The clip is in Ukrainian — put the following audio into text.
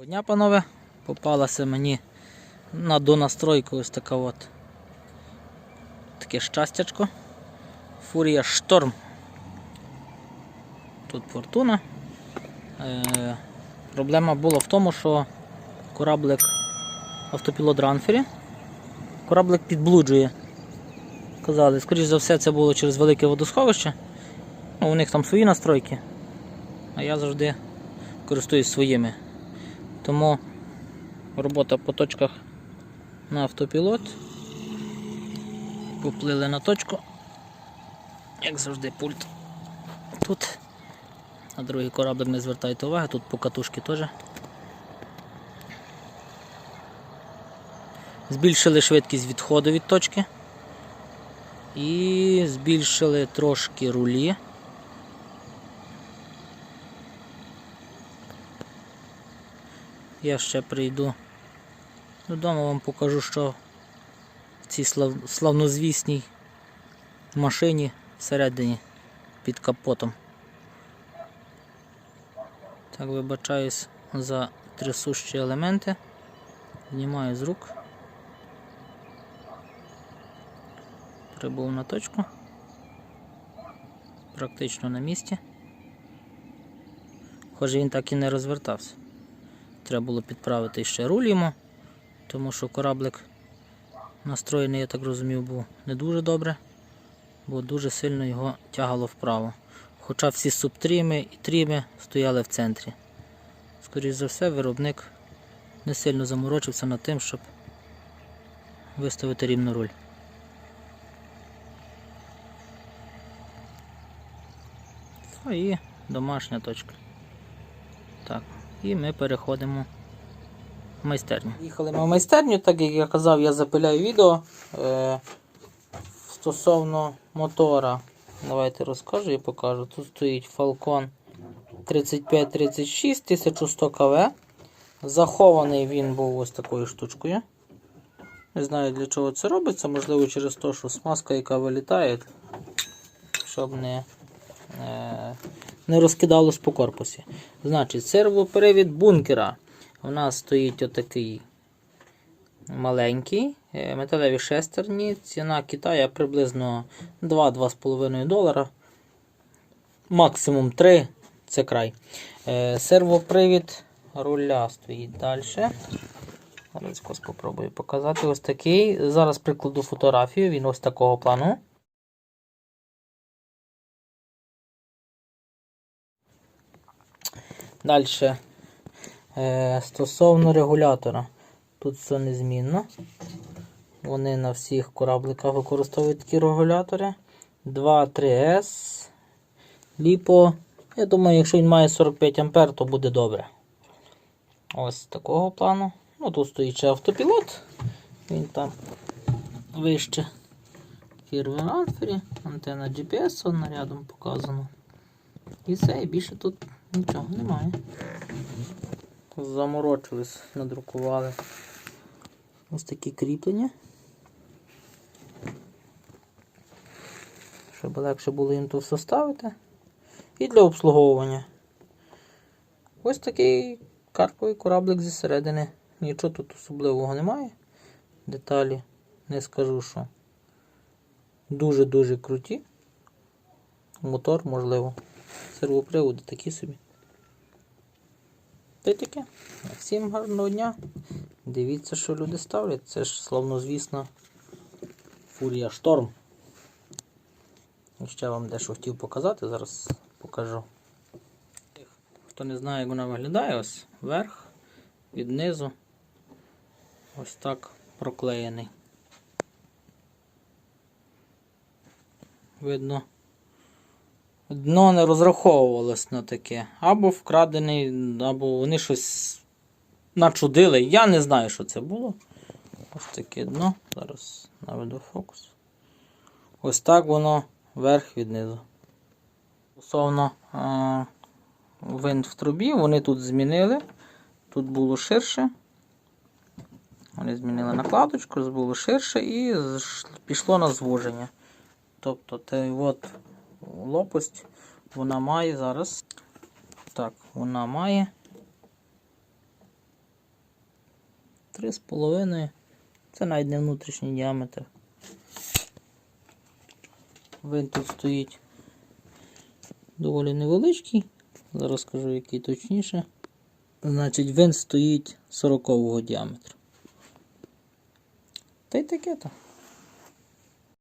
Доброго дня, панове. Попалася мені на донастройку ось така от таке щастячко. Фурія Шторм. Тут фортуна. Е, проблема була в тому, що кораблик автопілот Ранфері. Кораблик підблуджує. Казали, скоріш за все, це було через велике водосховище. Ну, у них там свої настройки. А я завжди користуюсь своїми. Тому робота по точках на автопілот. Поплили на точку. Як завжди, пульт тут. На другий кораблик не звертайте уваги, тут по катушки теж. Збільшили швидкість відходу від точки. І збільшили трошки рулі. Я ще прийду додому, вам покажу, що в цій слав... славнозвісній машині всередині під капотом. Так, вибачаюсь за трясущі елементи. Знімаю з рук. Прибув на точку. Практично на місці. Хоч він так і не розвертався. Треба було підправити ще руль йому, тому що кораблик настроєний, я так розумів, був не дуже добре, бо дуже сильно його тягало вправо. Хоча всі субтріми і тріми стояли в центрі. Скоріше за все, виробник не сильно заморочився над тим, щоб виставити рівно руль. І домашня точка. Так, і ми переходимо в майстерню. Їхали ми в майстерню, так як я казав, я запиляю відео е, стосовно мотора. Давайте розкажу і покажу. Тут стоїть Falcon 3536 1100 КВ. Захований він був ось такою штучкою. Не знаю для чого це робиться, можливо через те, що смазка, яка вилітає, щоб не, е, не розкидалось по корпусі. Значить, сервоперевід бункера. У нас стоїть отакий маленький, е, металеві шестерні. Ціна Китая приблизно 2-2,5 долара. Максимум 3 це край. Е, Сервопривід руля стоїть далі. Зараз спробую показати ось такий. Зараз прикладу фотографію, він ось такого плану. Далі. Е, стосовно регулятора. Тут все незмінно. Вони на всіх корабликах використовують такі регулятори. 2, 3С. Ліпо. Я думаю, якщо він має 45 А, то буде добре. Ось такого плану. Ну, тут стоїть ще автопілот. Він там вище фірми Ранфері. Антенна GPS вон рядом показано. І все, і більше тут нічого немає. Заморочились, надрукували ось такі кріплення. Щоб легше було їм тут все ставити. І для обслуговування. Ось такий карповий кораблик зі середини. Нічого тут особливого немає. Деталі не скажу, що дуже-дуже круті. Мотор, можливо. Сервоприводи такі собі. Та й таке. Всім гарного дня. Дивіться, що люди ставлять. Це ж славнозвісна фурія шторм. Ще вам дещо хотів показати, зараз покажу. Хто не знає, як вона виглядає, ось верх, від низу. Ось так проклеєний. Видно, дно не розраховувалось на таке. Або вкрадений, або вони щось начудили. Я не знаю, що це було. Ось таке дно. Зараз наведу фокус. Ось так воно верх від низу. Стосовно е винт в трубі, вони тут змінили. Тут було ширше. Вони змінили накладочку, було ширше і пішло на звуження. Тобто те от лопасть вона має зараз. Так, вона має 3,5. Це навіть не внутрішній діаметр. Він тут стоїть доволі невеличкий. Зараз скажу, який точніше. Значить, він стоїть 40 діаметру. Та й таке то.